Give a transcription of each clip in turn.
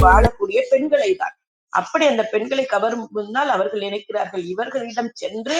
வாழக்கூடிய பெண்களை தான் அப்படி அந்த பெண்களை கவரும் முன்னால் அவர்கள் நினைக்கிறார்கள். இவர்களிடம் சென்று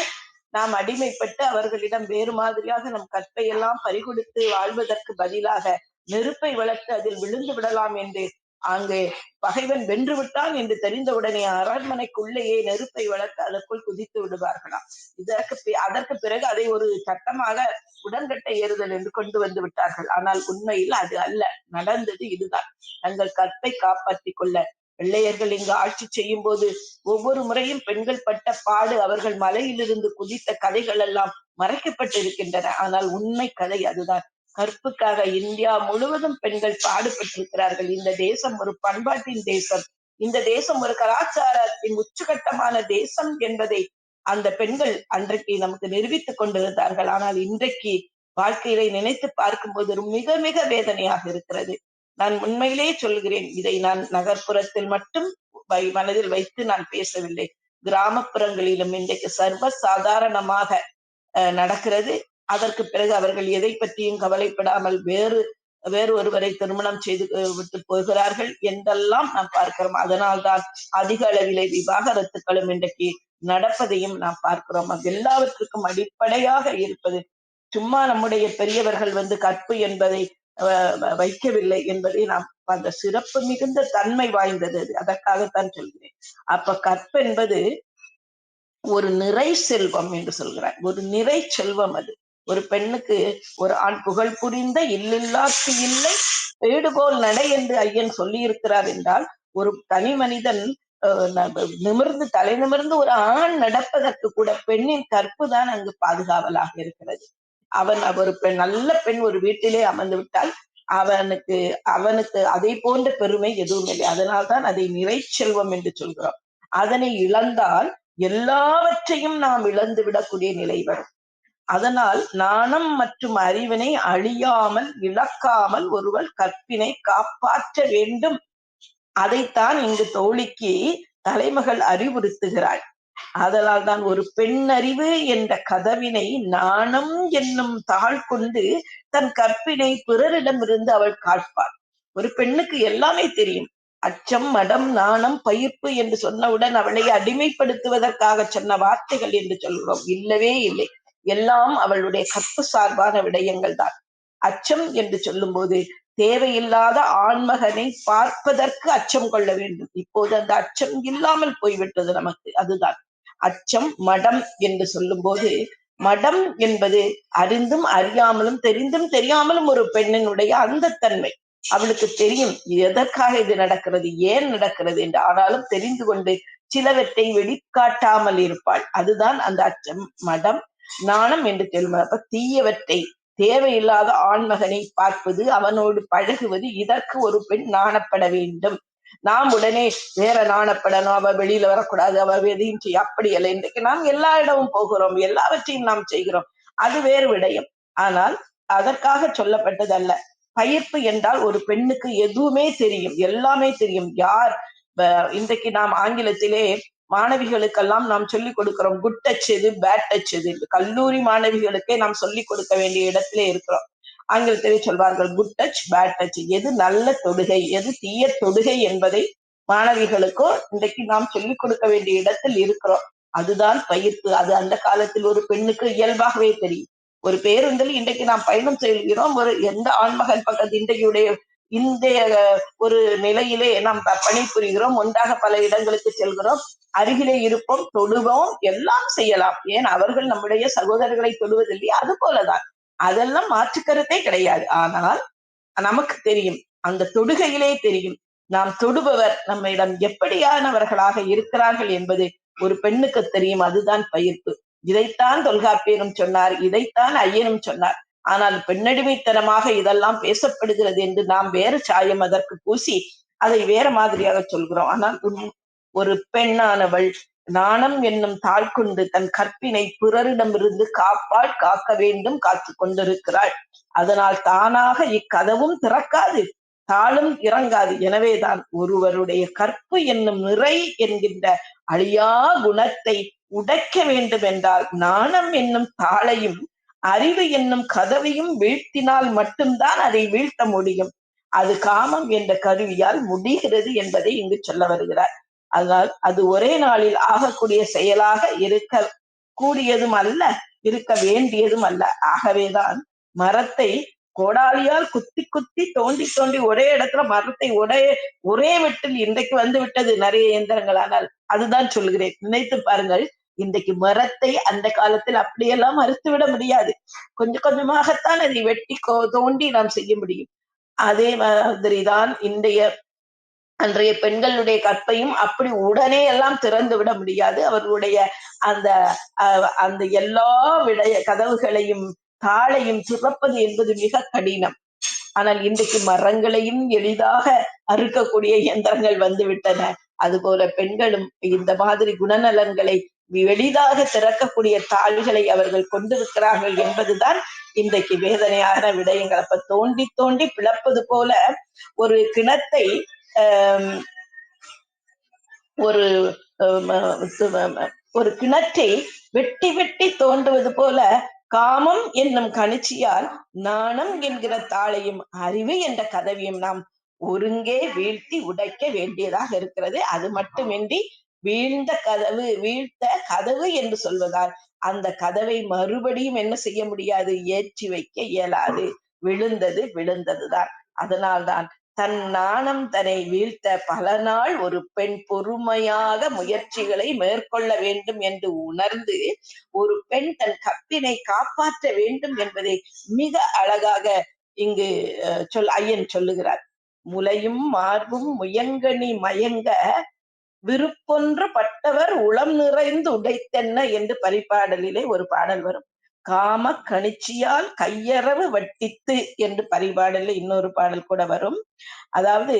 நாம் அடிமைப்பட்டு அவர்களிடம் வேறு மாதிரியாக நம் கற்பை எல்லாம் பறிகொடுத்து வாழ்வதற்கு பதிலாக நெருப்பை வளர்த்து அதில் விழுந்து விடலாம் என்று அங்கே பகைவன் வென்று விட்டான் என்று தெரிந்தவுடனே அரண்மனைக்குள்ளேயே நெருப்பை வளர்த்து அதற்குள் குதித்து விடுவார்களாம். இதற்கு அதற்கு பிறகு அதை ஒரு சட்டமாக உடன்கட்டை ஏறுதல் என்று கொண்டு வந்து விட்டார்கள். ஆனால் உண்மையில் அது அல்ல. நடந்தது இதுதான். தங்கள் கற்பை காப்பாற்றிக் கொள்ள. வெள்ளையர்கள் இங்கு ஆட்சி செய்யும் போது ஒவ்வொரு முறையும் பெண்கள் பட்ட பாடு அவர்கள் மலையிலிருந்து குதித்த கதைகள் எல்லாம் மறைக்கப்பட்டிருக்கின்றன. ஆனால் உண்மை கதை அதுதான். கற்புக்காக இந்தியா முழுவதும் பெண்கள் பாடுபட்டிருக்கிறார்கள். இந்த தேசம் ஒரு பண்பாட்டின் தேசம். இந்த தேசம் ஒரு கலாச்சாரத்தின் உச்சகட்டமான தேசம் என்பதை அந்த பெண்கள் அன்றைக்கு நமக்கு நிரூபித்துக் கொண்டிருந்தார்கள். ஆனால் இன்றைக்கு வாழ்க்கையில நினைத்து பார்க்கும்போது ஒரு மிக மிக வேதனையாக இருக்கிறது. நான் உண்மையிலே சொல்கிறேன் இதை நான் நகர்ப்புறத்தில் மட்டும் வை- மனதில் வைத்து நான் பேசவில்லை. கிராமப்புறங்களிலும் இன்றைக்கு சர்வ சாதாரணமாக அஹ், நடக்கிறது. அதற்கு பிறகு அவர்கள் எதை பற்றியும் கவலைப்படாமல் வேறு வேறு ஒருவரை திருமணம் செய்து விட்டு போகிறார்கள் என்றெல்லாம் நாம் பார்க்கிறோம். அதனால்தான் அதிக அளவிலே விவாகரத்துக்களும் இன்றைக்கு நடப்பதையும் நாம் பார்க்கிறோம். அது எல்லாவற்றுக்கும் அடிப்படையாக இருப்பது சும்மா நம்முடைய பெரியவர்கள் வந்து கற்பு என்பதை அஹ், வைக்கவில்லை என்பதை நாம் அந்த சிறப்பு மிகுந்த தன்மை வாய்ந்தது அது. அதற்காகத்தான் சொல்கிறேன். அப்ப கற்பு என்பது ஒரு நிறை செல்வம் என்று சொல்கிறார். ஒரு நிறை செல்வம் அது. ஒரு பெண்ணுக்கு ஒரு ஆண் புகழ் புரிந்த இல்லில்லாத்து இல்லை வேடுகோல் நடை என்று ஐயன் சொல்லி இருக்கிறார் என்றால் ஒரு தனி மனிதன் அஹ், நிமிர்ந்து தலை நிமிர்ந்து ஒரு ஆண் நடப்பதற்கு கூட பெண்ணின் கற்பு தான் அங்கு பாதுகாவலாக இருக்கிறது. அவன் ஒரு பெண் நல்ல பெண் ஒரு வீட்டிலே அமர்ந்து விட்டால் அவனுக்கு அவனுக்கு அதை போன்ற பெருமை எதுவும் இல்லை. அதனால்தான் அதை நிறை செல்வம் என்று சொல்கிறோம். அதனை இழந்தால் எல்லாவற்றையும் நாம் இழந்து விடக்கூடிய நிலை வரும். அதனால் நாணம் மற்றும் அறிவினை அழியாமல் இழக்காமல் ஒருவர் கற்பினை காப்பாற்ற வேண்டும். அதைத்தான் இங்கு தோழிக்கு தலைமகள் அறிவுறுத்துகிறாள். அதனால் தான் ஒரு பெண்ணறிவு என்ற கதவினை நாணம் என்னும் தாழ் கொண்டு தன் கற்பினை பிறரிடமிருந்து அவள் காட்பாள் ஒரு பெண்ணுக்கு எல்லாமே தெரியும். அச்சம் மடம் நாணம் பயிர்ப்பு என்று சொன்னவுடன் அவளை அடிமைப்படுத்துவதற்காக சொன்ன வார்த்தைகள் என்று சொல்கிறோம். இல்லவே இல்லை. எல்லாம் அவளுடைய கற்பு சார்பான விடயங்கள் தான் அச்சம் என்று சொல்லும்போது தேவையில்லாத ஆண்மகனை பார்ப்பதற்கு அச்சம் கொள்ள வேண்டும். இப்போது அந்த அச்சம் இல்லாமல் போய்விட்டது நமக்கு அதுதான். அச்சம் மடம் என்று சொல்லும்போது மடம் என்பது அறிந்தும் அறியாமலும் தெரிந்தும் தெரியாமலும் ஒரு பெண்ணினுடைய அந்த தன்மை. அவளுக்கு தெரியும் எதற்காக இது நடக்கிறது ஏன் நடக்கிறது என்று. ஆனாலும் தெரிந்து கொண்டு சிலவற்றை வெளிக்காட்டாமல் இருப்பாள். அதுதான் அந்த அச்சம் மடம் நாணம் என்று தெரியும் அப்ப தீயவற்றை தேவையில்லாத ஆண்மகனை பார்ப்பது அவனோடு பழகுவது இதற்கு ஒரு பெண் நாணப்பட வேண்டும். நாம் உடனே வேற நாணப்படணும் அவ வெளியில வரக்கூடாது அவ எதையும் செய்ய அப்படி அல்ல இன்றைக்கு நாம் எல்லா இடமும் போகிறோம் எல்லாவற்றையும் நாம் செய்கிறோம். அது வேறு விடயம். ஆனால் அதற்காக சொல்லப்பட்டது அல்ல பயிர்ப்பு என்றால் ஒரு பெண்ணுக்கு எதுவுமே தெரியும் எல்லாமே தெரியும். யார் இன்றைக்கு நாம் ஆங்கிலத்திலே மாணவிகளுக்கெல்லாம் நாம் சொல்லிக் கொடுக்கிறோம் குட் டச் எது பேட் டச் எது? கல்லூரி மாணவிகளுக்கே நாம் சொல்லிக் கொடுக்க வேண்டிய இடத்துல இருக்கிறோம். ஆங்கிலத்திலே சொல்வார்கள் குட் டச் பேட் டச் எது நல்ல தொடுகை? எது தீய தொடுகை என்பதை மாணவிகளுக்கும் இன்றைக்கு நாம் சொல்லிக் கொடுக்க வேண்டிய இடத்தில் இருக்கிறோம். அதுதான் பயிர்ப்பு. அது அந்த காலத்தில் ஒரு பெண்ணுக்கு இயல்பாகவே தெரியும். ஒரு பேருந்தில் இன்றைக்கு நாம் பயணம் செய்கிறோம் ஒரு எந்த ஆண்மகன் பக்கத்து இன்றைக்குடைய இந்த ஒரு நிலையிலே நாம் பணிபுரிகிறோம். ஒன்றாக பல இடங்களுக்கு செல்கிறோம். அருகிலே இருப்போம் தொடுவோம் எல்லாம் செய்யலாம். ஏன்? அவர்கள் நம்முடைய சகோதரர்களை தொடுவதில்லை அது போலதான். அதெல்லாம் மாற்றுக்கருத்தே கிடையாது. ஆனால் நமக்கு தெரியும் அந்த தொடுகையிலே தெரியும் நாம் தொடுபவர் நம்மிடம் எப்படியானவர்களாக இருக்கிறார்கள் என்பது ஒரு பெண்ணுக்கு தெரியும். அதுதான் பயிர்ப்பு. இதைத்தான் தொல்காப்பியரும் சொன்னார் இதைத்தான் ஐயனும் சொன்னார். ஆனால் பெண்ணடிமைத்தனமாக இதெல்லாம் பேசப்படுகிறது என்று நாம் வேறு சாயம் அதற்கு பூசி அதை வேற மாதிரியாக சொல்கிறோம். ஆனால் ஒரு பெண்ணானவள் நாணம் என்னும் தாழ் கொண்டு தன் கற்பினை பிறரிடமிருந்து காப்பாள் காக்க வேண்டும் காத்து கொண்டிருக்கிறாள். அதனால் தானாக இக்கதவும் திறக்காது தாளும் இறங்காது. எனவேதான் ஒருவருடைய கற்பு என்னும் நிறை என்கின்ற அழியா குணத்தை உடைக்க வேண்டும் என்றால் நாணம் என்னும் தாளையும் அறிவு என்னும் கதவையும் வீழ்த்தினால் மட்டும்தான் அதை வீழ்த்த முடியும். அது காமம் என்ற கருவியால் முடிகிறது என்பதை இங்கு சொல்ல வருகிறார். அதனால் அது ஒரே நாளில் ஆகக்கூடிய செயலாக இருக்க கூடியதும் அல்ல இருக்க வேண்டியதும் அல்ல. ஆகவேதான் மரத்தை கோடாலியால் குத்தி குத்தி தோண்டி தோண்டி ஒரே இடத்துல மரத்தை ஒரே ஒரே வெட்டில் இன்றைக்கு வந்து விட்டது நிறைய இயந்திரங்கள். ஆனால் அதுதான் சொல்கிறேன். நினைத்து பாருங்கள் இன்றைக்கு மரத்தை அந்த காலத்தில் அப்படியெல்லாம் மறுத்து விட முடியாது. கொஞ்சம் கொஞ்சமாகத்தான் அதை வெட்டி தோண்டி நாம் செய்ய முடியும். அதே மாதிரிதான் இன்றைய அன்றைய பெண்களுடைய கற்பையும் அப்படி உடனே எல்லாம் திறந்து விட முடியாது. அவர்களுடைய அந்த அந்த எல்லா விடைய கதவுகளையும் தாளையும் சுரப்பது என்பது மிக கடினம். ஆனால் இன்றைக்கு மரங்களையும் எளிதாக அறுக்கக்கூடிய இயந்திரங்கள் வந்து விட்டன அதுபோல பெண்களும் இந்த மாதிரி குணநலன்களை எளிதாக திறக்கக்கூடிய தாள்களை அவர்கள் கொண்டிருக்கிறார்கள் என்பதுதான் இன்றைக்கு வேதனையான விடயங்கள். அப்ப தோண்டி தோண்டி பிளப்பது போல ஒரு கிணத்தை ஒரு ஒரு கிணற்றை வெட்டி வெட்டி தோண்டுவது போல காமம் என்னும் கணிச்சியால் நாணம் என்கிற தாளையும் அறிவு என்ற கதவியும் நாம் ஒருங்கே வீழ்த்தி உடைக்க வேண்டியதாக இருக்கிறது. அது மட்டுமின்றி வீழ்ந்த கதவு வீழ்த்த கதவு என்று சொல்வதால் அந்த கதவை மறுபடியும் என்ன செய்ய முடியாது? ஏற்றி வைக்க இயலாது. விழுந்தது விழுந்ததுதான். அதனால்தான் தன் நாணம் தன்னை வீழ்த்த பல நாள் ஒரு பெண் பொறுமையாக முயற்சிகளை மேற்கொள்ள வேண்டும் என்று உணர்ந்து ஒரு பெண் தன் கப்பினை காப்பாற்ற வேண்டும் என்பதை மிக அழகாக இங்கு சொல் ஐயன் சொல்லுகிறார். முலையும் மார்பும் முயங்கனி மயங்க விருப்பொன்று பட்டவர் உளம் நிறைந்து உடைத்தென்ன? என்று பரிபாடலிலே ஒரு பாடல் வரும். காம கணிச்சியால் கையறவு வட்டித்து என்று பரிபாடல இன்னொரு பாடல் கூட வரும். அதாவது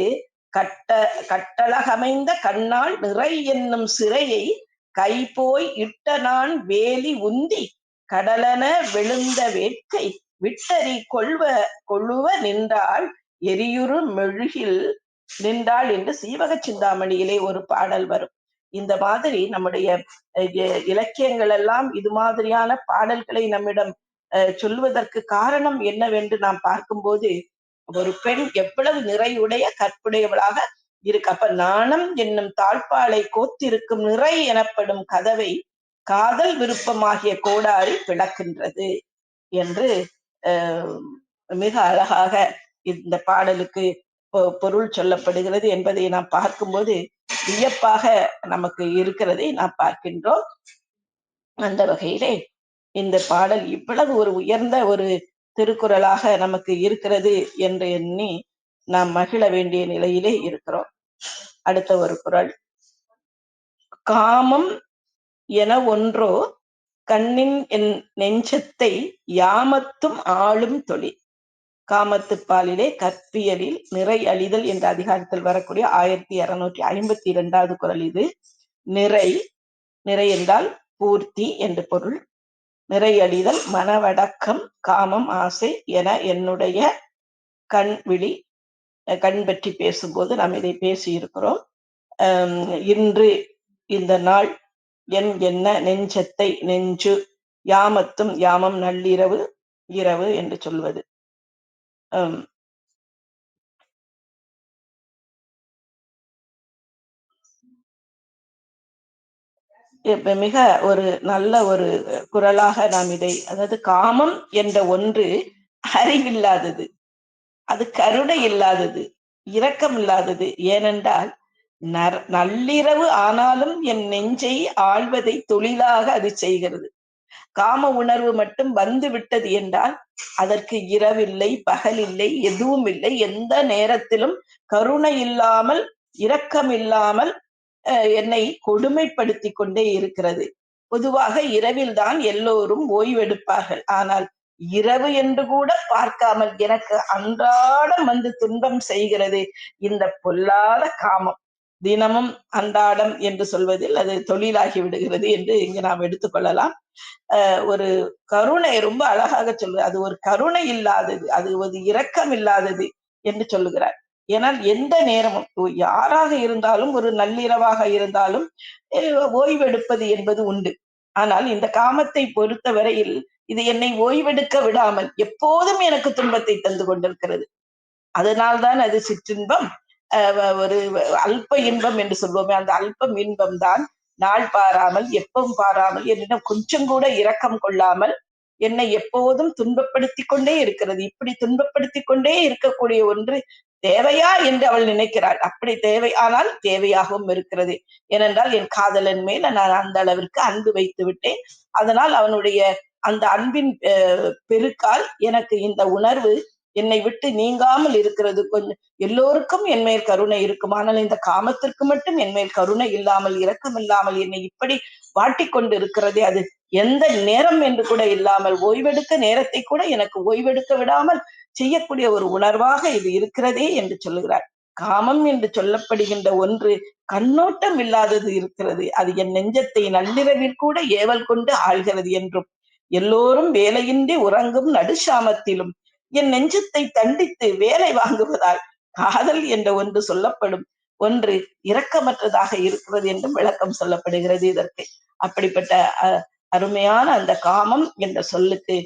கட்ட கட்டழகமைந்த கண்ணால் நிறை என்னும் சிறையை கை போய் இட்ட நான் வேலி உந்தி கடலன விழுந்த வேட்கை விட்டறி கொள்வ கொழுவ நின்றால் எரியுறு மெழுகில் நின்றாள் என்று சீவக சிந்தாமணியிலே ஒரு பாடல் வரும். இந்த மாதிரி நம்முடைய இலக்கியங்கள் எல்லாம் இது மாதிரியான பாடல்களை நம்மிடம் சொல்வதற்கு காரணம் என்னவென்று நாம் பார்க்கும்போது ஒரு பெண் எவ்வளவு நிறையுடைய கற்புடையவளாக இருக்கு. அப்ப நாணம் என்னும் தாழ்பாலை கோத்திருக்கும் நிறை எனப்படும் கதவை காதல் விருப்பமாகிய கோடாரி பிளக்கின்றது என்று மிக அழகாக இந்த பாடலுக்கு பொருள் சொல்லப்படுகிறது என்பதை நாம் பார்க்கும்போது வியப்பாக நமக்கு இருக்கிறதை நாம் பார்க்கின்றோம். அந்த வகையிலே இந்த பாடல் இவ்வளவு ஒரு உயர்ந்த ஒரு திருக்குறளாக நமக்கு இருக்கிறது என்று எண்ணி நாம் மகிழ வேண்டிய நிலையிலே இருக்கிறோம். அடுத்த ஒரு குரல். காமம் என ஒன்றோ கண்ணின் என் நெஞ்சத்தை யாமத்தும் ஆளும் தொழில். காமத்துப்பாலிலே கற்பியலில் நிறை அழிதல் என்ற அதிகாரத்தில் வரக்கூடிய ஆயிரத்தி இருநூற்றி ஐம்பத்தி இரண்டாவது குரல் இது. நிறை நிறை என்றால் பூர்த்தி என்று பொருள். நிறை அழிதல் மனவடக்கம் காமம் ஆசை என என்னுடைய கண் விழி கண் பற்றி பேசும்போது நாம் இதை பேசியிருக்கிறோம். இன்று இந்த நாள் என் என்ன நெஞ்சத்தை நெஞ்சு யாமத்தும் யாமம் நள்ளிரவு இரவு என்று சொல்வது. மிக ஒரு நல்ல ஒரு குரலாக நாம் இதை அதாவது காமம் என்ற ஒன்று அறிவில்லாதது. அது கருணை இல்லாதது இரக்கம் இல்லாதது. ஏனென்றால் நள்ளிரவு ஆனாலும் என் நெஞ்சை ஆழ்வதை தொழிலாக அது செய்கிறது. காம உணர்வு மட்டும் வந்து விட்டது என்றால் அதற்கு இரவில்லை பகல் இல்லை எதுவும் இல்லை எந்த நேரத்திலும் கருணை இல்லாமல் இரக்கம் இல்லாமல் என்னை கொடுமைப்படுத்தி கொண்டே இருக்கிறது. பொதுவாக இரவில் தான் எல்லோரும் ஓய்வெடுப்பார்கள். ஆனால் இரவு என்று கூட பார்க்காமல் எனக்கு அன்றாடம் வந்து துன்பம் செய்கிறது இந்த பொல்லாத காமம். தினமும் அன்றாடம் என்று சொல்வதில் அது தொழிலாகி விடுகிறது என்று இங்கு நாம் எடுத்துக்கொள்ளலாம். ஒரு கருணை ரொம்ப அழகாக சொல்லு அது ஒரு கருணை இல்லாதது அது ஒரு இரக்கம் இல்லாதது என்று சொல்லுகிறார். ஏனால் எந்த நேரமும் யாராக இருந்தாலும் ஒரு நள்ளிரவாக இருந்தாலும் ஓய்வெடுப்பது என்பது உண்டு. ஆனால் இந்த காமத்தை பொறுத்த வரையில் இது என்னை ஓய்வெடுக்க விடாமல் எப்போதும் எனக்கு துன்பத்தை தந்து கொண்டிருக்கிறது. அதனால்தான் அது சிற்றின்பம். ஒரு அல்ப இன்பம் என்று சொல்வோமே அந்த அல்பம் இன்பம் தான் நாள் பாராமல் எப்பவும் பாராமல் என்னிடம் கொஞ்சம் கூட இரக்கம் கொள்ளாமல் என்னை எப்போதும் துன்பப்படுத்தி கொண்டே இருக்கிறது. இப்படி துன்பப்படுத்தி கொண்டே இருக்கக்கூடிய ஒன்று தேவையா என்று அவள் நினைக்கிறாள். அப்படி தேவை ஆனால் தேவையாகவும் இருக்கிறது. ஏனென்றால் என் காதலன் மேல நான் அந்த அளவிற்கு அன்பு வைத்து விட்டேன். அதனால் அவனுடைய அந்த அன்பின் பெருக்கால் எனக்கு இந்த உணர்வு என்னை விட்டு நீங்காமல் இருக்கிறது கொஞ்சம் எல்லோருக்கும் என் மேல் கருணை இருக்கும். ஆனால் இந்த காமத்திற்கு மட்டும் என் மேல் கருணை இல்லாமல் இரக்கம் இல்லாமல் என்னை இப்படி வாட்டிக்கொண்டு இருக்கிறதே அது எந்த நேரம் என்று கூட இல்லாமல் ஓய்வெடுக்க நேரத்தை கூட எனக்கு ஓய்வெடுக்க விடாமல் செய்யக்கூடிய ஒரு உணர்வாக இது இருக்கிறதே என்று சொல்லுகிறார். காமம் என்று சொல்லப்படுகின்ற ஒன்று கண்ணோட்டம் இல்லாதது இருக்கிறது. அது என் நெஞ்சத்தை நள்ளிரவில் கூட ஏவல் கொண்டு ஆள்கிறது என்றும் எல்லோரும் வேலையின்றி உறங்கும் நடுசாமத்திலும் என் நெஞ்சத்தை தண்டித்து வேலை வாங்குவதால் காதல் என்ற ஒன்று சொல்லப்படும். ஒன்று இரக்கமற்றதாக இருக்கிறது என்றும் விளக்கம் சொல்லப்படுகிறது இதற்கு. அப்படிப்பட்ட அருமையான அந்த காமம் என்ற சொல்லுக்கு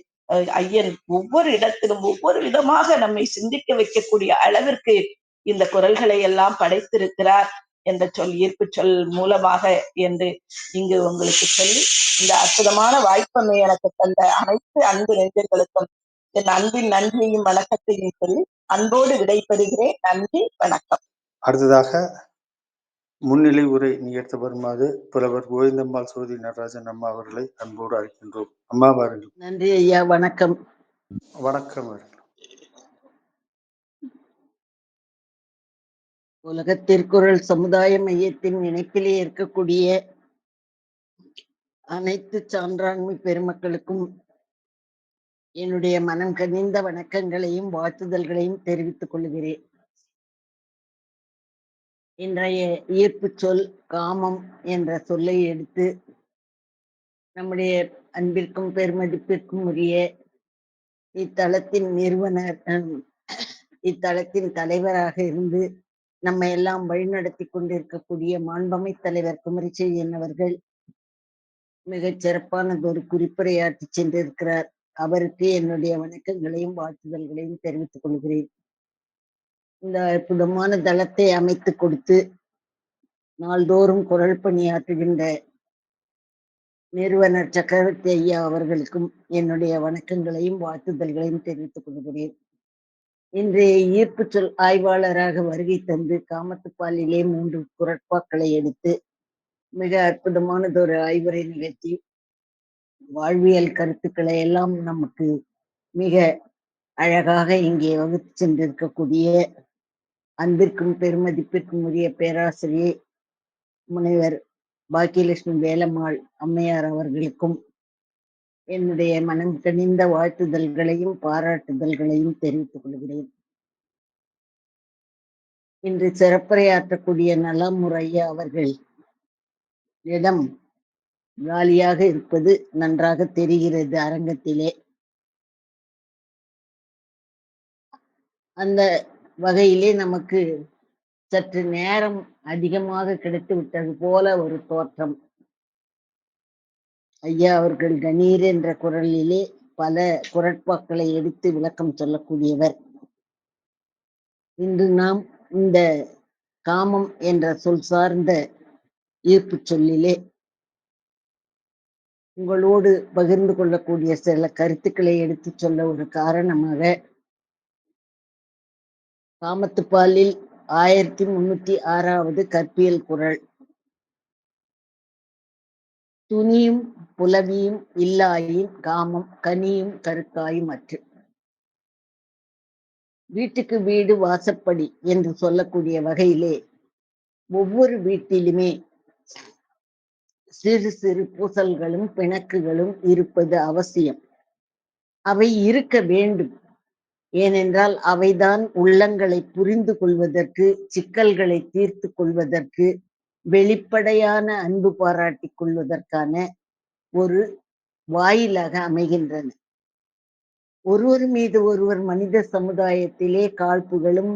ஐயன் ஒவ்வொரு இடத்திலும் ஒவ்வொரு விதமாக நம்மை சிந்திக்க வைக்கக்கூடிய அளவிற்கு இந்த குரல்களை எல்லாம் படைத்திருக்கிறார் என்ற சொல் ஈர்ப்பு சொல் மூலமாக என்று இங்கு உங்களுக்கு சொல்லி இந்த அற்புதமான வாய்ப்பமை எனக்கு தந்த அனைத்து அன்பு நெஞ்சர்களுக்கும் என் அன்பின் நன்றியையும் வணக்கத்தையும் சொல்லி அன்போடு விடைபெறுகிறேன். நன்றி வணக்கம். அடுத்ததாக முன்னிலை உரை நிகழ்த்த வருமாறு புலவர் கோவிந்தம்மாள் சோதி நடராஜன் அம்மா அவர்களை அன்போடு அழைக்கின்றோம். அம்மா பாருங்கள் நன்றி ஐயா வணக்கம். வணக்கம் உலக திருக்குறள் சமுதாய மையத்தின் இணைப்பிலே இருக்கக்கூடிய அனைத்து சான்றாண்மை பெருமக்களுக்கும் என்னுடைய மனம் கனிந்த வணக்கங்களையும் வாழ்த்துதல்களையும் தெரிவித்துக் கொள்கிறேன். இன்றைய ஈர்ப்பு சொல் காமம் என்ற சொல்லை எடுத்து நம்முடைய அன்பிற்கும் பெருமதிப்பிற்கும் உரிய இத்தலத்தின் நிறுவனர் இத்தலத்தின் தலைவராக இருந்து நம்ம எல்லாம் வழிநடத்தி கொண்டிருக்கக்கூடிய மாண்பமை தலைவர் குமரிச்செய்யன் அவர்கள் மிகச் சிறப்பானதொரு குறிப்புரையாற்றி சென்றிருக்கிறார். அவருக்கு என்னுடைய வணக்கங்களையும் வாழ்த்துதல்களையும் தெரிவித்துக் கொள்கிறேன். இந்த அற்புதமான தளத்தை அமைத்து கொடுத்து நாள்தோறும் குரல் பணியாற்றுகின்ற நிறுவனர் சக்கரவர்த்தி ஐயா அவர்களுக்கும் என்னுடைய வணக்கங்களையும் வாழ்த்துதல்களையும் தெரிவித்துக் கொள்கிறேன். இன்றைய ஈர்ப்பு சொல் ஆய்வாளராக வருகை தந்து காமத்துப்பாலிலே மூன்று குரட்பாக்களை எடுத்து மிக அற்புதமானதொரு ஆய்வுரை நிகழ்த்தி வாழ்வியல் கருத்துக்களை எல்லாம் நமக்கு மிக அழகாக இங்கே வகுத்து சென்றிருக்கக்கூடிய அன்பிற்கும் பெருமதிப்பிற்கும் உரிய பேராசிரியர் முனைவர் பாக்கியலட்சுமி வேலம்மாள் அம்மையார் அவர்களுக்கும் என்னுடைய மனம் கணிந்த வாழ்த்துதல்களையும் பாராட்டுதல்களையும் தெரிவித்துக் கொள்கிறேன். இன்று சிறப்புரையாற்றக்கூடிய நலமுறையா அவர்கள் இடம் காலியாக இருப்பது நன்றாக தெரிகிறது அரங்கத்திலே. அந்த வகையிலே நமக்கு சற்று நேரம் அதிகமாக கிடைத்து விட்டது போல ஒரு தோற்றம். ஐயா அவர்கள் கணீர் என்ற குரலிலே பல குரட்பாக்களை எடுத்து விளக்கம் சொல்லக்கூடியவர். இன்று நாம் இந்த காமம் என்ற சொல் சார்ந்த ஈர்ப்பு சொல்லிலே உங்களோடு பகிர்ந்து கொள்ளக்கூடிய சில கருத்துக்களை எடுத்து சொல்ல ஒரு காரணமாக காமத்துப்பாலில் ஆயிரத்தி முன்னூத்தி ஆறாவது கற்பியல் குரல். துணியும் புலவியும் இல்லாயின் காமம் கனியும் கருக்காயும் அற்று. வீட்டுக்கு வீடு வாசப்படி என்று சொல்லக்கூடிய வகையிலே ஒவ்வொரு வீட்டிலுமே சிறு சிறு பூசல்களும் பிணக்குகளும் இருப்பது அவசியம். அவை இருக்க வேண்டும். ஏனென்றால் அவைதான் உள்ளங்களை புரிந்து கொள்வதற்கு சிக்கல்களை தீர்த்து கொள்வதற்கு வெளிப்படையான அன்பு பாராட்டி கொள்வதற்கான ஒரு வாயிலாக அமைகின்றன. ஒருவர் மீது ஒருவர் மனித சமுதாயத்திலே காழ்ப்புகளும்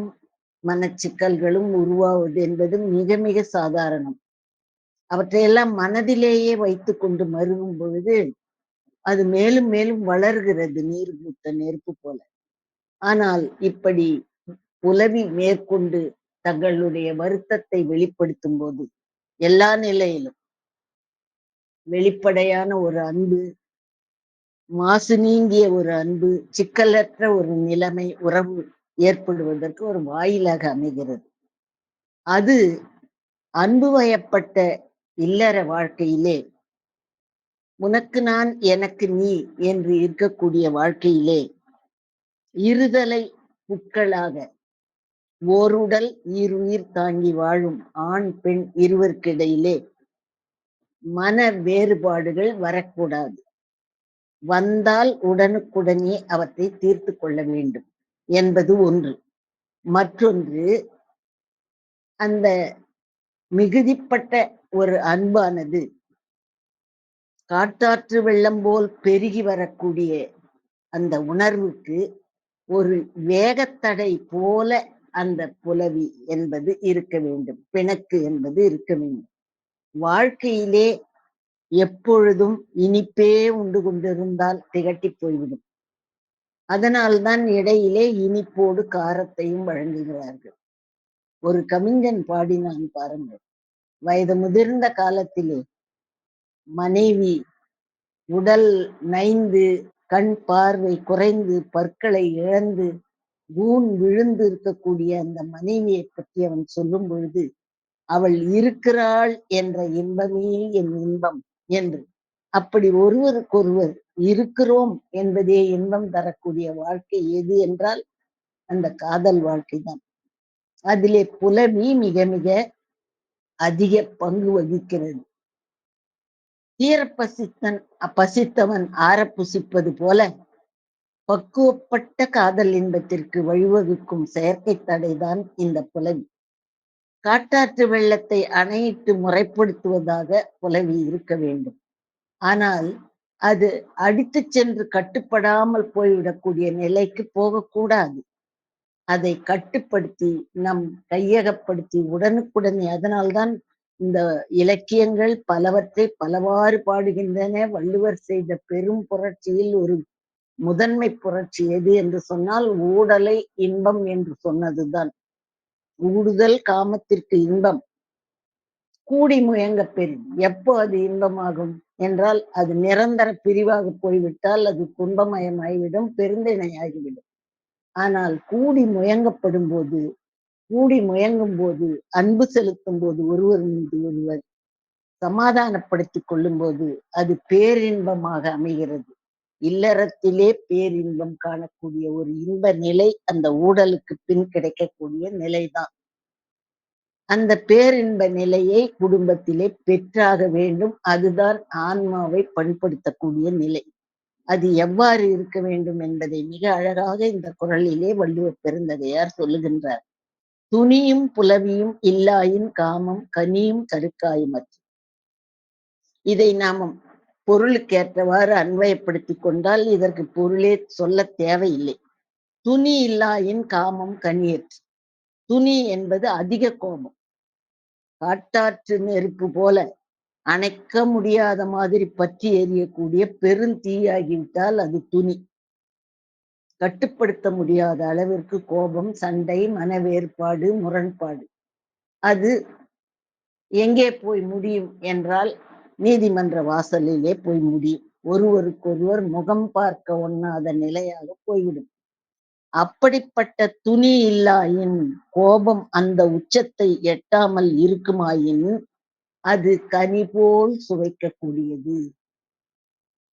மனச்சிக்கல்களும் உருவாவது என்பது மிக மிக சாதாரணம். அவற்றையெல்லாம் மனதிலேயே வைத்து கொண்டு மருகும் பொழுது அது மேலும் மேலும் வளர்கிறது நீர் பூத்த நெருப்பு போல. ஆனால் இப்படி உலவி மேற்கொண்டு தங்களுடைய வருத்தத்தை வெளிப்படுத்தும் போது எல்லா நிலையிலும் வெளிப்படையான ஒரு அன்பு மாசு நீங்கிய ஒரு அன்பு சிக்கலற்ற ஒரு நிலைமை உறவு ஏற்படுவதற்கு ஒரு வாயிலாக அமைகிறது. அது அன்பு வயப்பட்ட இல்லற வாழ்க்கையிலே. உனக்கு நான் எனக்கு நீ என்று இருக்கக்கூடிய வாழ்க்கையிலே. இருதலை புட்களாக ஓருடல் ஈருயிர் தாங்கி வாழும் ஆண் பெண் இருவருக்கிடையிலே மன வேறுபாடுகள் வரக்கூடாது. வந்தால் உடனுக்குடனே அவற்றை தீர்த்து கொள்ள வேண்டும் என்பது ஒன்று. மற்றொன்று அந்த மிகுதிப்பட்ட ஒரு அன்பானது. காட்டாற்று வெள்ளம் போல் பெருகி வரக்கூடிய அந்த உணர்வுக்கு ஒரு வேகத்தடை போல அந்த புலவி என்பது இருக்க வேண்டும். பிணக்கு என்பது இருக்க வேண்டும். வாழ்க்கையிலே எப்பொழுதும் இனிப்பே உண்டு கொண்டிருந்தால் திகட்டி போய்விடும். அதனால்தான் இடையிலே இனிப்போடு காரத்தையும் வழங்குகிறார்கள். ஒரு கவிஞன் பாடினான் பாருங்கள். வயது முதிர்ந்த காலத்திலே மனைவி உடல் நைந்து கண் பார்வை குறைந்து பற்களை இழந்து ஊன் விழுந்து இருக்கக்கூடிய அந்த மனைவியை பற்றி அவன் சொல்லும் பொழுது அவள் இருக்கிறாள் என்ற இன்பமே என் இன்பம் என்று. அப்படி ஒருவருக்கொருவர் இருக்கிறோம் என்பதே இன்பம் தரக்கூடிய வாழ்க்கை எது என்றால் அந்த காதல் வாழ்க்கை தான் அதிலே புலவி மிக மிக அதிக பங்கு வகிக்கிறது. தீரப்பசித்தன் பசித்தவன் ஆற புசிப்பது போல பக்குவப்பட்ட காதல் இன்பத்திற்கு வழிவகுக்கும் செயற்கை தடைதான் இந்த புலவி. காட்டாற்று வெள்ளத்தை அணையிட்டு முறைப்படுத்துவதாக புலவி இருக்க வேண்டும். ஆனால் அது அடித்து சென்று கட்டுப்படாமல் போய்விடக்கூடிய நிலைக்கு போகக்கூடாது. அதை கட்டுப்படுத்தி நம் கையகப்படுத்தி உடனுக்குடனே அதனால்தான் இந்த இலக்கியங்கள் பலவற்றை பலவாறு பாடுகின்றன. வள்ளுவர் செய்த பெரும் புரட்சியில் ஒரு முதன்மை புரட்சி எது என்று சொன்னால் ஊடலை இன்பம் என்று சொன்னதுதான். ஊடுதல் காமத்திற்கு இன்பம். கூடி முயங்க பெறும் எப்போ அது இன்பமாகும் என்றால் அது நிரந்தர பிரிவாக போய்விட்டால் அது துன்பமயமாகிவிடும் பெருந்திணையாகிவிடும். ஆனால் கூடி முயங்கப்படும் போது கூடி முயங்கும் போது அன்பு செலுத்தும் போது ஒருவர் மீது ஒருவர் சமாதானப்படுத்திக் கொள்ளும் போது அது பேரின்பமாக அமைகிறது. இல்லறத்திலே பேரின்பம் காணக்கூடிய ஒரு இன்ப நிலை அந்த ஊடலுக்கு பின் கிடைக்கக்கூடிய நிலைதான். அந்த பேரின்ப நிலையை குடும்பத்திலே பெற்றாக வேண்டும். அதுதான் ஆன்மாவை பண்படுத்தக்கூடிய நிலை. அது எவ்வாறு இருக்க வேண்டும் என்பதை மிக அழகாக இந்த குரலிலே வள்ளுவர் பெருந்தகையார் சொல்லுகின்றார். துணியும் புலவியும் இல்லாயின் காமம் கனியும் கருக்காயுமற்று இதை நாம பொருளுக்கேற்றவாறு அன்வயப்படுத்திக் கொண்டால் இதற்கு பொருளே சொல்ல தேவையில்லை. துணி இல்லாயின் காமம் கனியற்று. துணி என்பது அதிக கோபம். காட்டாற்று நெருப்பு போல அணைக்க முடியாத மாதிரி பற்றி எரியக்கூடிய பெருந்தீயாகிவிட்டால் அது துணி. கட்டுப்படுத்த முடியாத அளவிற்கு கோபம் சண்டை மன வேறுபாடு முரண்பாடு. அது எங்கே போய் முடியும் என்றால் நீதிமன்ற வாசலிலே போய் முடியும். ஒருவருக்கொருவர் முகம் பார்க்க ஒண்ணாத நிலையாக போய்விடும். அப்படிப்பட்ட துணி இல்லாயின் கோபம் அந்த உச்சத்தை எட்டாமல் இருக்குமாயின் அது கனி போல் சுவைக்கக்கூடியது.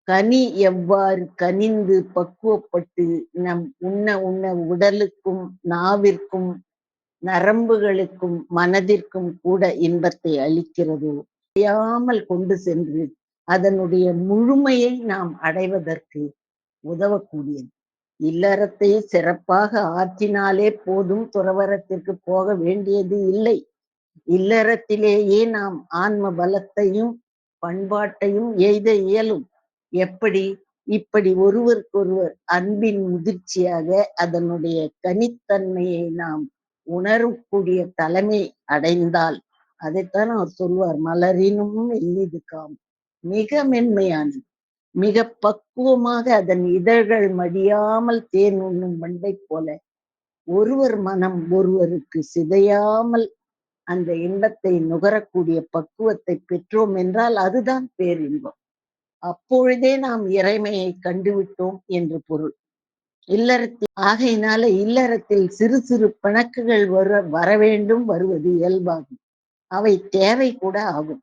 கனி எவ்வாறு கனிந்து பக்குவப்பட்டு நம் உண்ண உண்ண உடலுக்கும் நாவிற்கும் நரம்புகளுக்கும் மனதிற்கும் கூட இன்பத்தை அளிக்கிறதோ? அறியாமல் கொண்டு சென்று அதனுடைய முழுமையை நாம் அடைவதற்கு உதவக்கூடியது. இல்லறத்தை சிறப்பாக ஆற்றினாலே போதும் துறவரத்திற்கு போக வேண்டியது இல்லை. இல்லறத்திலேயே நாம் ஆன்ம பலத்தையும் பண்பாட்டையும் எய்த இயலும். எப்படி? இப்படி ஒருவருக்கொருவர் அன்பின் முதிர்ச்சியாக அதனுடைய கனித்தன்மையை நாம் உணரக்கூடிய தலைமை அடைந்தால் அதைத்தான் அவர் சொல்வார் மலரினும் எல்லிது காம். மிக மென்மையானது. மிக பக்குவமாக அதன் இதழ்கள் மடியாமல் தேன் உண்ணும் மண்டை போல ஒருவர் மனம் ஒருவருக்கு சிதையாமல் அந்த இன்பத்தை நுகரக்கூடிய பக்குவத்தை பெற்றோம் என்றால் அதுதான் பேரின்பம். அப்பொழுதே நாம் இறைமையை கண்டுவிட்டோம் என்று பொருள். இல்லறத்தில் ஆகையினால இல்லறத்தில் சிறு சிறு பிணக்குகள் வர வர வேண்டும் வருவது இயல்பாகும். அவை தேவை கூட ஆகும்.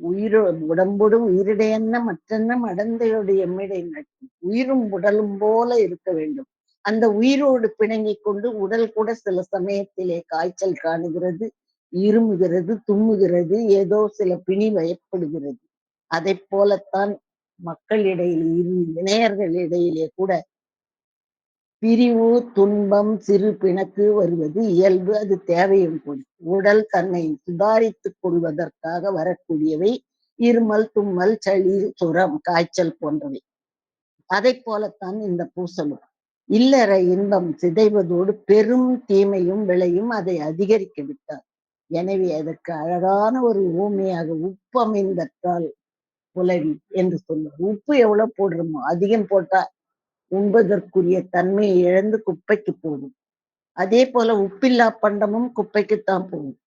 உயிரோ உடம்போடு உயிரிடையன்ன மற்றென்னம் மடந்தையுடைய எம்மிடை நட்பு உயிரும் உடலும் போல இருக்க வேண்டும். அந்த உயிரோடு பிணங்கிக் கொண்டு உடல் கூட சில சமயத்திலே காய்ச்சல் காணுகிறது. இருமுகிறது தும்முகிறது ஏதோ சில பிணி வயப்படுகிறது. அதை போலத்தான் மக்களிடையில் இரு இணையர்களிடையிலே கூட பிரிவு துன்பம் சிறு பிணக்கு வருவது இயல்பு அது தேவையும் கூட. உடல் தன்னை சுதாரித்துக் கொள்வதற்காக வரக்கூடியவை இருமல் தும்மல் சளி சுரம் காய்ச்சல் போன்றவை. அதை போலத்தான் இந்த பூசலும். இல்லற இன்பம் சிதைவதோடு பெரும் தீமையும் விளையும் அதை அதிகரிக்க விட்டார். எனவே அதற்கு அழகான ஒரு ஊமையாக உப்பமைந்தற்றால் புலவி என்று சொல்லுவார் உப்பு எவ்வளவு போடுறோமோ அதிகம் போட்டா உண்பதற்குரிய தன்மையை இழந்து குப்பைக்கு போகும் அதே போல உப்பில்லா பண்டமும் குப்பைக்குத்தான் போகும்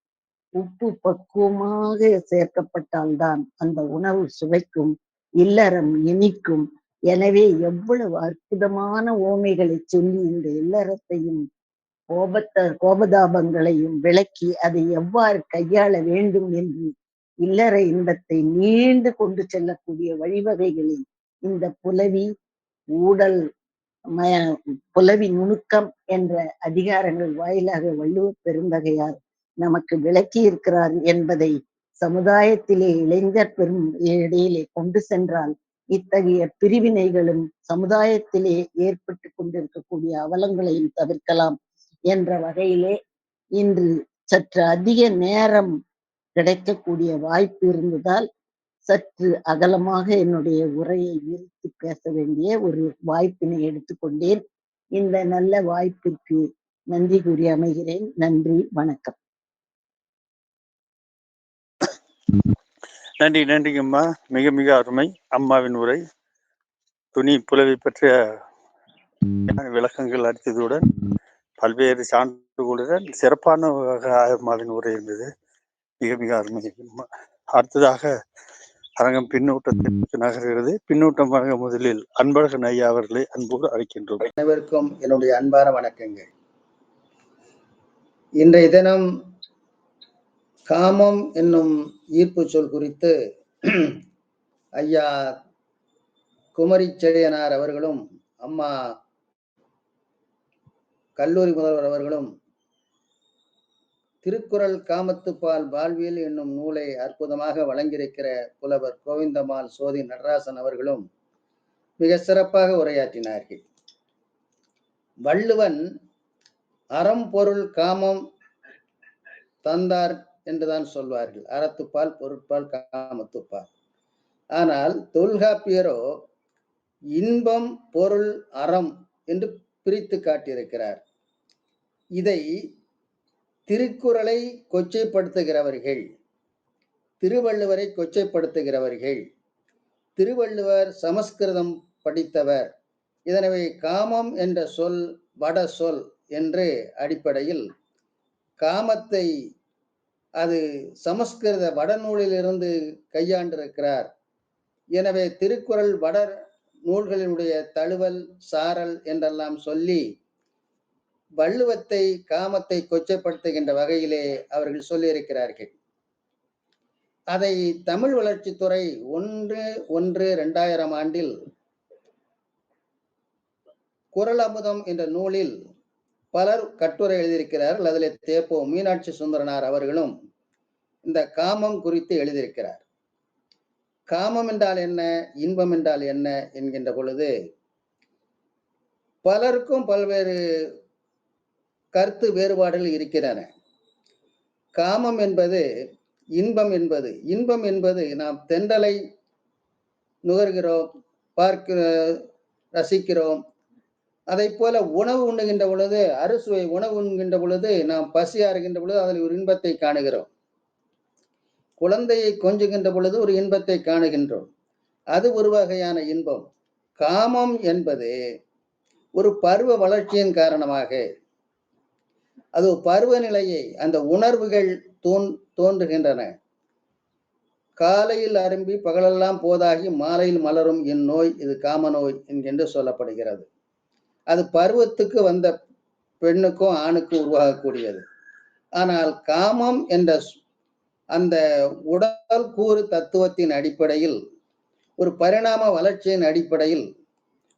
உப்பு பக்குவமாக சேர்க்கப்பட்டால்தான் அந்த உணவு சுவைக்கும் இல்லறம் இனிக்கும். எனவே எவ்வளவு அற்புதமான ஓமைகளை சொல்லி இந்த இல்லறத்தையும் கோபத்த கோபதாபங்களையும் விளக்கி அதை எவ்வாறு கையாள வேண்டும் என்று இல்லற இன்பத்தை நீண்டு கொண்டு செல்லக்கூடிய வழிவகைகளை இந்த புலவி ஊடல் மய புலவி நுணுக்கம் என்ற அதிகாரங்கள் வாயிலாக வள்ளுவ பெருந்தகையார் நமக்கு விளக்கி இருக்கிறார் என்பதை சமுதாயத்திலே இளைஞர் பெரும் இடையிலே கொண்டு சென்றால் இத்தகைய பிரிவினைகளும் சமுதாயத்திலே ஏற்பட்டு கொண்டிருக்கக்கூடிய அவலங்களையும் தவிர்க்கலாம். என்ற வகையிலே இன்று சற்று அதிக நேரம் கிடைக்கக்கூடிய வாய்ப்பு இருந்ததால் சற்று அகலமாக என்னுடைய உரையை விரித்து பேச வேண்டிய ஒரு வாய்ப்பினை எடுத்துக்கொண்டேன். இந்த நல்ல வாய்ப்பிற்கு நன்றி கூறி அமைகிறேன். நன்றி வணக்கம். நன்றி நன்றி அம்மா மிக மிக அருமை. அம்மாவின் உரை. துணி புலவை பற்றிய விளக்கங்கள் அளித்ததுடன் பல்வேறு சான்றுகளுடன் சிறப்பான அம்மாவின் உரை இருந்தது. மிக மிக அருமை. அடுத்ததாக அரங்கம் பின்னூட்டத்திற்கு நகர்கிறது. பின்னூட்டமாக முதலில் அன்பழகன் ஐயா அவர்களை அன்போடு அழைக்கின்றோம். அனைவருக்கும் என்னுடைய அன்பான வணக்கங்கள். இன்றைய தினம் காமம் என்னும் ஈர்ப்பு சொல் குறித்து ஐயா குமரி செழியனார் அவர்களும் அம்மா கல்லூரி முதல்வர் அவர்களும் திருக்குறள் காமத்துப்பால் வாழ்வியல் என்னும் நூலை அற்புதமாக வழங்கியிருக்கிற புலவர் கோவிந்தமால் சோதி நடராசன் அவர்களும் மிக சிறப்பாக உரையாற்றினார்கள். வள்ளுவன் அறம் பொருள் காமம் தந்தார் என்றுதான் சொல்வார்கள். அறத்துப்பால் பொருட்பால் காமத்துப்பால். ஆனால் தொல்காப்பியரோ இன்பம் பொருள் அறம் என்று பிரித்து காட்டியிருக்கிறார். இதை திருக்குறளை கொச்சைப்படுத்துகிறவர்கள் திருவள்ளுவரை கொச்சைப்படுத்துகிறவர்கள் திருவள்ளுவர் சமஸ்கிருதம் படித்தவர் இதனவே காமம் என்ற சொல் வட சொல் என்று அடிப்படையில் காமத்தை அது சமஸ்கிருத வடநூலிலிருந்து கையாண்டிருக்கிறார். எனவே திருக்குறள் வட நூல்களினுடைய தழுவல் சாரல் என்றெல்லாம் சொல்லி வள்ளுவத்தை காமத்தை கொச்சைப்படுத்துகின்ற வகையிலே அவர்கள் சொல்லியிருக்கிறார்கள். அதை தமிழ் வளர்ச்சித்துறை ஒன்று ஒன்று இரண்டாயிரம் ஆண்டில் குரல் அமுதம் என்ற நூலில் பலர் கட்டுரை எழுதியிருக்கிறார்கள். அதிலே தேப்போ மீனாட்சி சுந்தரனார் அவர்களும் இந்த காமம் குறித்து எழுதியிருக்கிறார். காமம் என்றால் என்ன? இன்பம் என்றால் என்ன? என்கின்ற பொழுது பலருக்கும் பல்வேறு கருத்து வேறுபாடுகள் இருக்கின்றன. காமம் என்பது இன்பம் என்பது. இன்பம் என்பது நாம் தென்றலை நுகர்கிறோம் பார்க்க ரசிக்கிறோம். அதை போல உணவு உண்ணுகின்ற பொழுது அறுசுவை உணவு உண்கின்ற பொழுது நாம் பசி இருக்கின்ற பொழுது அதில் ஒரு இன்பத்தை காணுகிறோம். குழந்தையை கொஞ்சுகின்ற பொழுது ஒரு இன்பத்தை காணுகின்றோம். அது ஒரு வகையான இன்பம். காமம் என்பது ஒரு பருவ வளர்ச்சியின் காரணமாக. அது பருவநிலையை அந்த உணர்வுகள் தோன் தோன்றுகின்றன. காலையில் அரும்பி பகலெல்லாம் போதாகி மாலையில் மலரும் இந்நோய் இது காம நோய் என்கின்று சொல்லப்படுகிறது. அது பருவத்துக்கு வந்த பெண்ணுக்கும் ஆணுக்கும் உருவாகக்கூடியது. ஆனால் காமம் என்ற அந்த உடல் கூறு தத்துவத்தின் அடிப்படையில் ஒரு பரிணாம வளர்ச்சியின் அடிப்படையில்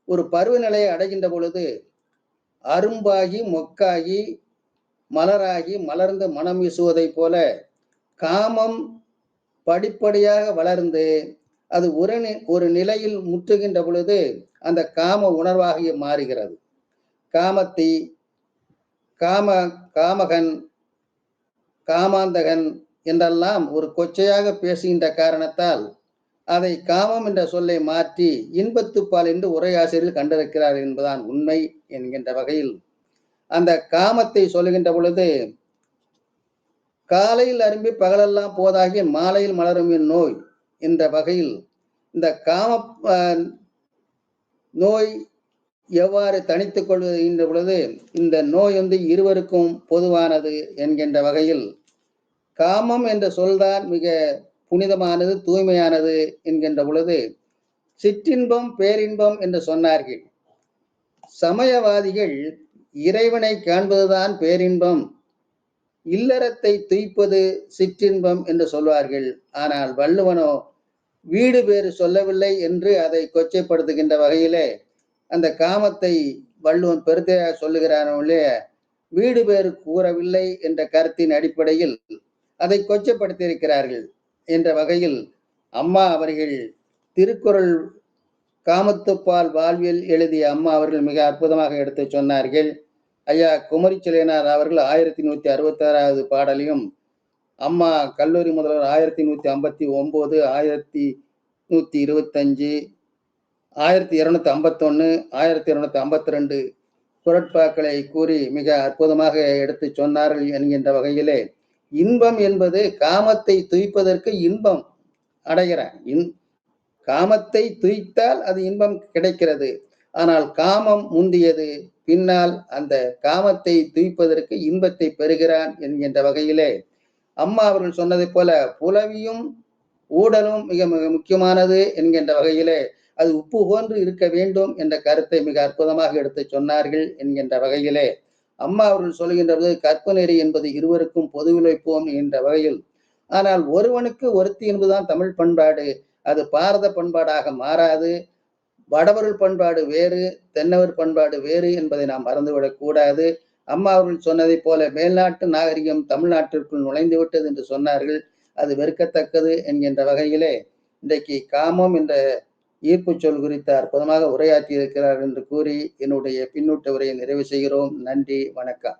ஒரு பருவநிலையை அடைகின்ற பொழுது அரும்பாகி மொக்காகி மலராகி மலர்ந்து மனம் வீசுவதைப் போல காமம் படிப்படியாக வளர்ந்து அது ஒரு நி- ஒரு நிலையில் முற்றுகின்ற பொழுது அந்த காம உணர்வாக மாறுகிறது. காமத்தி காம காமகன் காமாந்தகன் என்றெல்லாம் ஒரு கொச்சையாக பேசுகின்ற காரணத்தால் அதை காமம் என்ற சொல்லை மாற்றி இன்பத்துப்பால் என்று உரையாசிரியர் கண்டிருக்கிறார் என்பதுதான் உண்மை என்கின்ற வகையில் அந்த காமத்தை சொல்லுகின்ற பொழுது காலையில் அரும்பி பகலெல்லாம் போதாகி மாலையில் மலரும் என் நோய் என்ற வகையில் இந்த காம நோய் எவ்வாறு தனித்துக் கொள்வது என்ற பொழுது இந்த நோய் வந்து இருவருக்கும் பொதுவானது என்கின்ற வகையில் காமம் என்ற சொல்தான் மிக புனிதமானது தூய்மையானது என்கின்ற பொழுது சிற்றின்பம் பேரின்பம் என்று சொன்னார்கள். சமயவாதிகள் இறைவனை காண்பதுதான் பேரின்பம் இல்லறத்தை துய்ப்பது சிற்றின்பம் என்று சொல்வார்கள். ஆனால் வள்ளுவனோ வீடு பேறு சொல்லவில்லை என்று அதை கொச்சைப்படுத்துகின்ற வகையிலே அந்த காமத்தை வள்ளுவன் பெருத்தையாக சொல்லுகிறானே வீடு பேறு கூறவில்லை என்ற கருத்தின் அடிப்படையில் அதை கொச்சப்படுத்தியிருக்கிறார்கள் என்ற வகையில் அம்மா அவர்கள் திருக்குறள் காமத்துப்பால் வாழ்வியல் எழுதிய அம்மா அவர்கள் மிக அற்புதமாக எடுத்து சொன்னார்கள். ஐயா குமரி சிலையனார் அவர்கள் ஆயிரத்தி நூற்றி அறுபத்தாறாவது பாடலையும் அம்மா கல்லூரி முதல்வர் ஆயிரத்தி நூற்றி ஐம்பத்தி ஒம்பது ஆயிரத்தி நூற்றி இருபத்தஞ்சு ஆயிரத்தி இரநூத்தி ஐம்பத்தொன்று ஆயிரத்தி இரநூத்தி ஐம்பத்தி ரெண்டு குரட்பாக்களை கூறி மிக அற்புதமாக எடுத்து சொன்னார்கள் என்கின்ற வகையிலே இன்பம் என்பது காமத்தை துய்ப்பதற்கு இன்பம் அடைகிறேன். இன் காமத்தை துய்த்தால் அது இன்பம் கிடைக்கிறது. ஆனால் காமம் முந்தியது பின்னால் அந்த காமத்தை துய்ப்பதற்கு இன்பத்தை பெறுகிறான் என்கின்ற வகையிலே அம்மா அவர்கள் சொன்னதை போல புலவியும் ஊடலும் மிக மிக முக்கியமானது என்கின்ற வகையிலே அது உப்பு போன்று இருக்க வேண்டும் என்ற கருத்தை மிக அற்புதமாக எடுத்து சொன்னார்கள் என்கின்ற வகையிலே. அம்மா அவர்கள் சொல்கின்றது கற்பநெறி என்பது இருவருக்கும் பொது விளைப்போம் என்ற வகையில். ஆனால் ஒருவனுக்கு ஒருத்தி என்பதுதான் தமிழ் பண்பாடு. அது பாரத பண்பாடாக மாறாது. வடவர்கள் பண்பாடு வேறு தென்னவர் பண்பாடு வேறு என்பதை நாம் மறந்துவிடக் கூடாது. அம்மா அவர்கள் சொன்னதைப் போல மேல்நாட்டு நாகரிகம் தமிழ்நாட்டிற்குள் நுழைந்து விட்டது என்று சொன்னார்கள். அது வெறுக்கத்தக்கது என்கின்ற வகையிலே இன்றைக்கு காமம் என்ற ஈர்ப்பு சொல் குறித்து அற்புதமாக உரையாற்றி இருக்கிறார் என்று கூறி என்னுடைய பின்னூட்ட உரையை நிறைவு செய்கிறோம். நன்றி வணக்கம்.